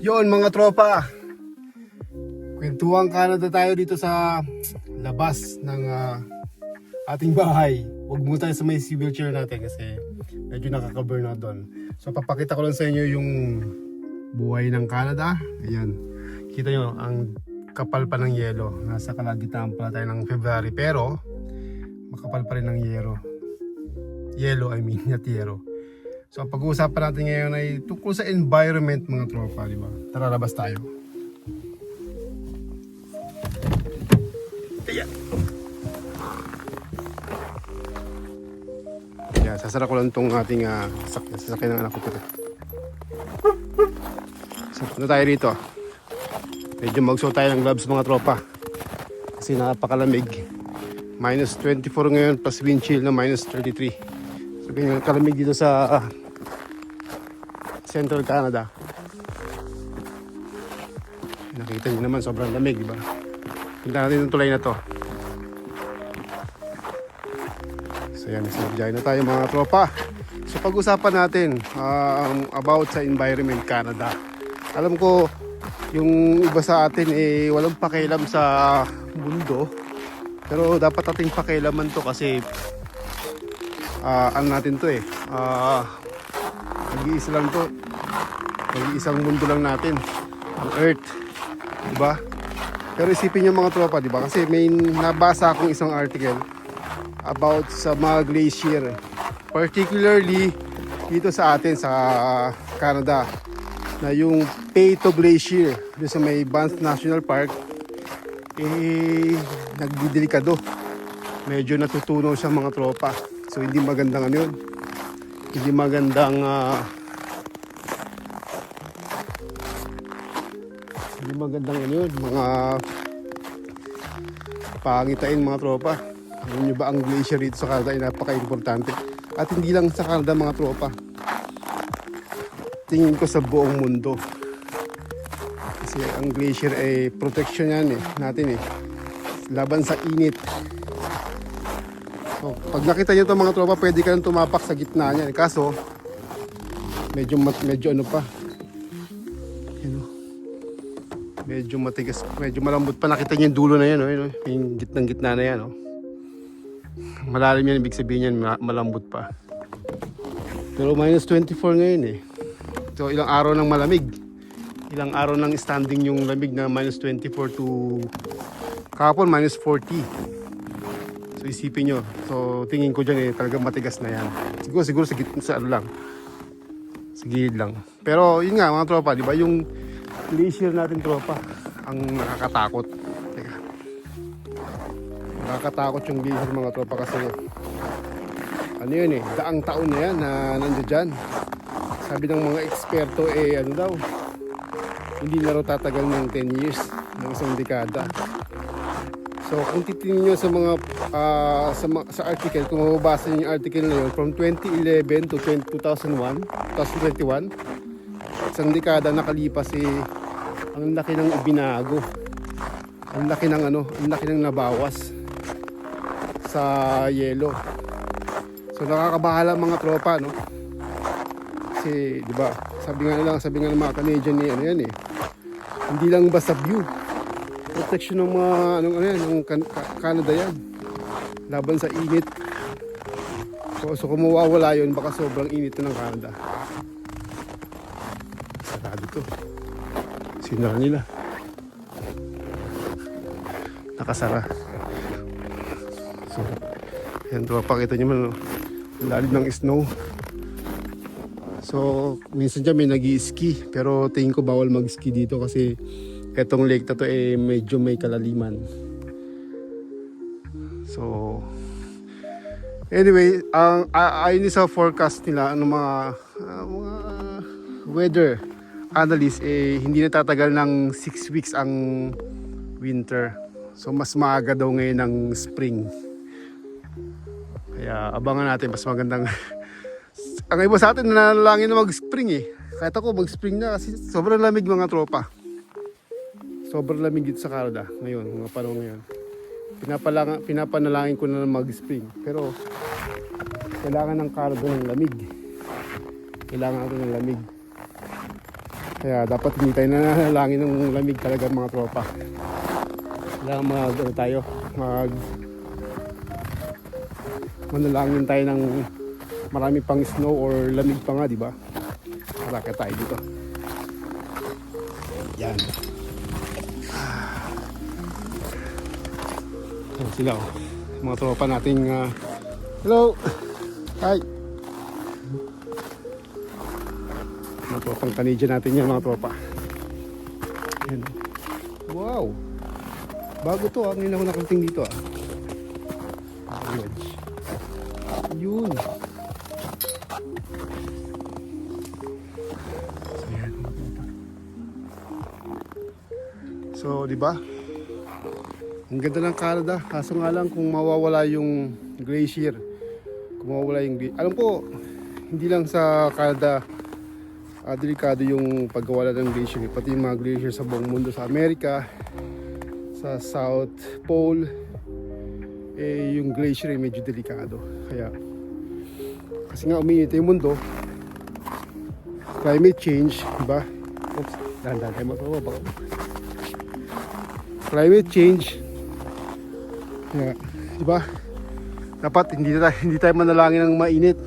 Yon mga tropa. Kwentuhan Canada tayo dito sa labas ng ah, ating bahay. Huwag muna tayo sa may wheelchair natin kasi medyo nakaka-burn out doon. So papakita ko lang sa inyo yung buhay ng Canada. Ayan. Kita nyo, ang kapal pa ng yelo. Nasa kalagitnaan pala tayo ng February. Pero, makapal pa rin ng yero. Yellow, I mean, not yero. So, pag-uusapan natin ngayon ay tungkol sa environment mga tropa, di ba? Tara, labas tayo. Ayan. Ayan, sasara ko lang itong ating uh, sasakyan, sasakyan ng anak ko pala. So, ano tayo rito? Medyo magsuot tayo ng gloves mga tropa. Kasi napakalamig. Minus 24 ngayon plus wind chill na minus 33. Ganyan kalamig dito sa ah, Central Canada. Nakita niyo naman sobrang lamig, di ba? Tingnan natin yung tulay na to. So yan, sinabjay na tayo mga tropa. So pag-usapan natin um, about sa Environment Canada. Alam ko, yung iba sa atin eh walang pakialam sa mundo. Pero dapat ating pakialaman to kasi ah ano natin to eh. Ah, nag-iisa lang to. Nag-iisang mundo lang natin. Ang Earth. Diba? Pero isipin nyo mga tropa, diba? Kasi may nabasa akong isang article about sa mga glacier. Particularly dito sa atin sa Canada na yung Peyto Glacier doon sa may Banff National Park eh nagdidelikado. Medyo natutunaw siya mga tropa. So hindi magandang ano yun. Hindi magandang ah, hindi magandang ano yun, mga pangitain mga tropa. Alam nyo ba ang glacier dito sa Canada ay napaka-importante. At hindi lang sa Canada mga tropa. Tingin ko sa buong mundo. Kasi ang glacier ay protection yan eh, natin eh. Laban sa init. So, pag nakita nyo ito mga tropa, pwede ka nang tumapak sa gitna niya. Kaso, medyo, medyo ano pa. Oh. Medyo matigas, medyo malambot pa. Nakita niyo yung dulo na yan, oh, yun, oh. yung gitnang gitna na yan. Oh. Malalim yan, ibig sabihin yan, ma- malambot pa. Pero minus 24 ngayon eh. So ilang araw ng malamig. Ilang araw ng standing yung lamig na minus 24 to kahapon minus 40. So isipin nyo. So tingin ko dyan eh talagang matigas na yan. Siguro siguro sa, sa ano lang. Sa gilid lang. Pero yun nga mga tropa, di ba yung glacier natin tropa ang nakakatakot. Teka. Nakakatakot yung glacier mga tropa kasi ano yun eh, daang taon na yan na nandiyan dyan. Sabi ng mga eksperto eh ano daw, hindi na raw tatagal ng 10 years, ng isang dekada. So kung titingnan nyo sa mga ah, sa, sa article, kung mababasa nyo yung article na yun, from 2011 to 20, 2001, 2021, isang dekada nakalipas eh, ang laki ng ibinago. Ang laki ng ano, ang laki ng nabawas sa yelo. So nakakabahala mga tropa, no? Kasi, di ba, sabi nga nila, sabi nga ng mga Canadian ni ano yan eh. Hindi lang basta view. Protection ng mga, anong ano yan, ng Can- Ca- Canada yan. Laban sa init. So, so kung mawawala yun, baka sobrang init na ng Canada. Sarado to. Sinara nila. Nakasara. So, yan, pakita nyo man, lalim ng snow. So, minsan dyan may nag ski pero tingin ko bawal mag-ski dito kasi etong lake na to eh medyo may kalaliman. So, anyway, ang ayon sa forecast nila, ano mga, ah, mga weather analyst, eh, hindi natatagal ng 6 weeks ang winter. So, mas maaga daw ngayon ng spring. Kaya abangan natin, mas magandang ang iba sa atin nanalangin na mag-spring eh. Kahit ako mag-spring na kasi sobrang lamig mga tropa. Sobrang lamig dito sa Canada ngayon, mga panahon ngayon. Pinapalanga, pinapanalangin ko na mag-spring. Pero kailangan ng Canada ng lamig. Kailangan natin ng lamig. Kaya dapat hindi tayo nananalangin ng lamig talaga mga tropa. Kailangan mag ano tayo, mag manalangin tayo ng marami pang snow or lamig pa nga, di ba? Maraka tayo dito. Yan. Ayan sila oh. Mga tropa nating ah, Hello! Hi! Mga tropang Canadian natin yan mga tropa. Ayan. Wow! Bago to ah. Ngayon ako nakarating dito ah. Wedge. Yun. So, di ba? Ang ganda ng Canada. Kaso nga lang kung mawawala yung glacier. Kung mawawala yung gla- Alam ko, hindi lang sa Canada ah, delikado yung pagkawala ng glacier. eh. Pati yung mga glacier sa buong mundo. Sa Amerika, sa South Pole, eh yung glacier ay medyo delikado. Kaya, kasi nga umiinit yung mundo, climate change, di ba? Oops, dahan-dahan tayo matawa. Baka climate change kaya, di ba? Dapat hindi tayo, hindi tayo manalangin ng mainit.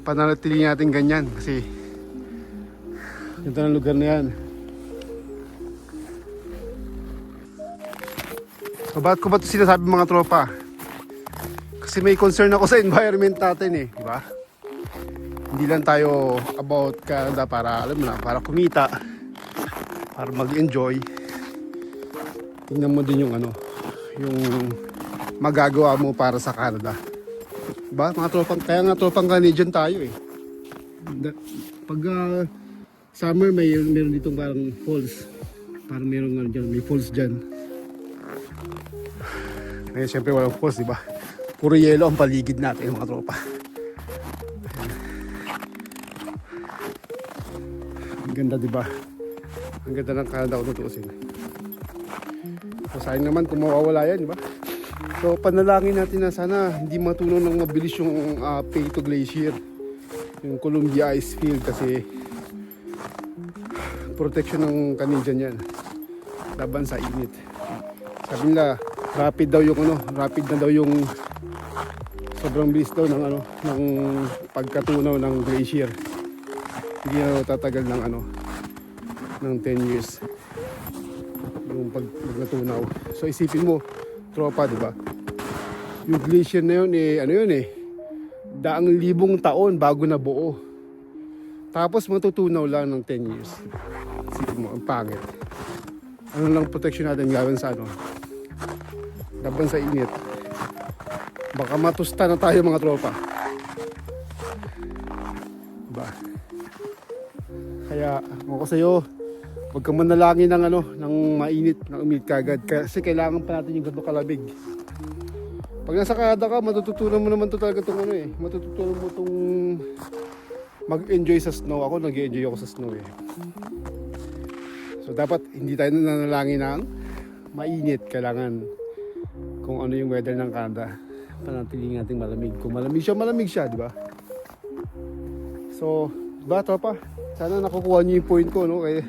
Pananatili natin ganyan kasi ganda ng lugar na yan. So, bakit ko ba ito sinasabi mga tropa? Kasi may concern ako sa environment natin eh, di ba? Hindi lang tayo about Canada para, alam mo na, para kumita, para mag-enjoy. Tingnan mo din yung ano, yung magagawa mo para sa Canada. Diba? Mga tropang, kaya nga tropang Canadian tayo eh. Pag ah, summer may meron ditong parang falls. Parang meron nga dyan, may falls dyan. Ngayon syempre walang falls, di ba? Puro yelo ang paligid natin mga tropa. Ang ganda, di ba? Ang ganda ng Canada kung tutuusin. So sayang naman kung mawawala yan, di ba? So panalangin natin na sana hindi matunaw ng mabilis yung uh, Peyto Glacier. Yung Columbia Ice Field kasi protection ng Canadian yan. Laban sa init. Sabi nila, rapid daw yung ano, rapid na daw yung sobrang bilis daw ng ano, ng pagkatunaw ng glacier. Hindi na tatagal ng ano, ng 10 years yung pag, pag. So isipin mo, tropa, di ba? Yung glacier na yun, eh, ano yun eh, daang libong taon bago na buo. Tapos matutunaw lang ng 10 years. Isipin mo, ang pangit. Ano lang protection natin gawin sa ano? Laban sa init. Baka matusta na tayo mga tropa. Diba? Kaya, ako sa'yo, Huwag kang manalangin ng ano, ng mainit, ng umit kagad. Kasi kailangan pa natin yung ganito kalabig. Pag nasa Canada ka, matututunan mo naman to talaga itong ano eh. Matututunan mo itong mag-enjoy sa snow. Ako nag-enjoy ako sa snow eh. So dapat hindi tayo nanalangin ng mainit. Kailangan kung ano yung weather ng Canada. Panatiling natin malamig. Kung malamig siya, malamig siya, di ba? So, di ba tropa? Sana nakukuha niyo yung point ko, no? Kaya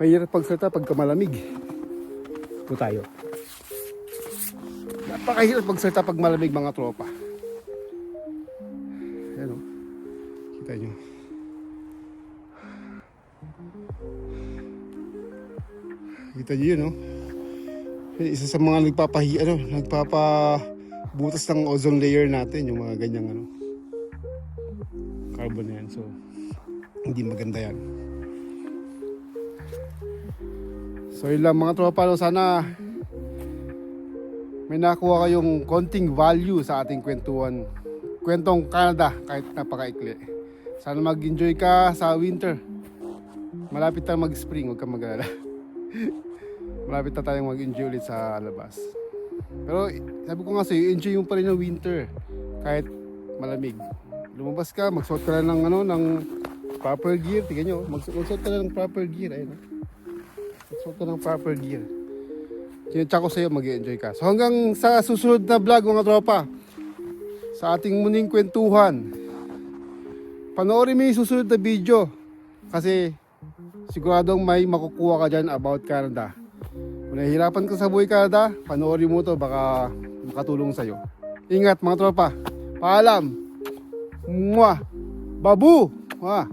mahirap pagsalita pagka malamig. Ito tayo. Napakahirap magsalita pag malamig mga tropa. Ayan o. Kita nyo. Kita nyo yun o. Isa sa mga nagpapahi, ano, nagpapabutas ng ozone layer natin, yung mga ganyang ano, carbon yan. So, hindi maganda yan. So yun lang mga tropa, no, sana may nakuha kayong konting value sa ating kwentuhan. Kwentong Canada kahit napakaikli. Sana mag-enjoy ka sa winter. Malapit na mag-spring, huwag kang mag-alala. Malapit na tayong mag-enjoy ulit sa labas. Pero sabi ko nga sa'yo, enjoy mo pa rin ng winter kahit malamig. Lumabas ka, magsuot ka lang ng, ano, ng proper gear. Tingnan nyo, magsu- magsuot ka lang ng proper gear. Ayun, Suot ka ng proper gear. Kinutsa ko sa'yo, mag enjoy ka. So hanggang sa susunod na vlog mga tropa, sa ating muning kwentuhan, panoorin mo yung susunod na video kasi siguradong may makukuha ka dyan about Canada. Kung nahihirapan ka sa buhay Canada, panoorin mo to baka makatulong sa'yo. Ingat mga tropa. Paalam. Mwah. Babu. Mwah.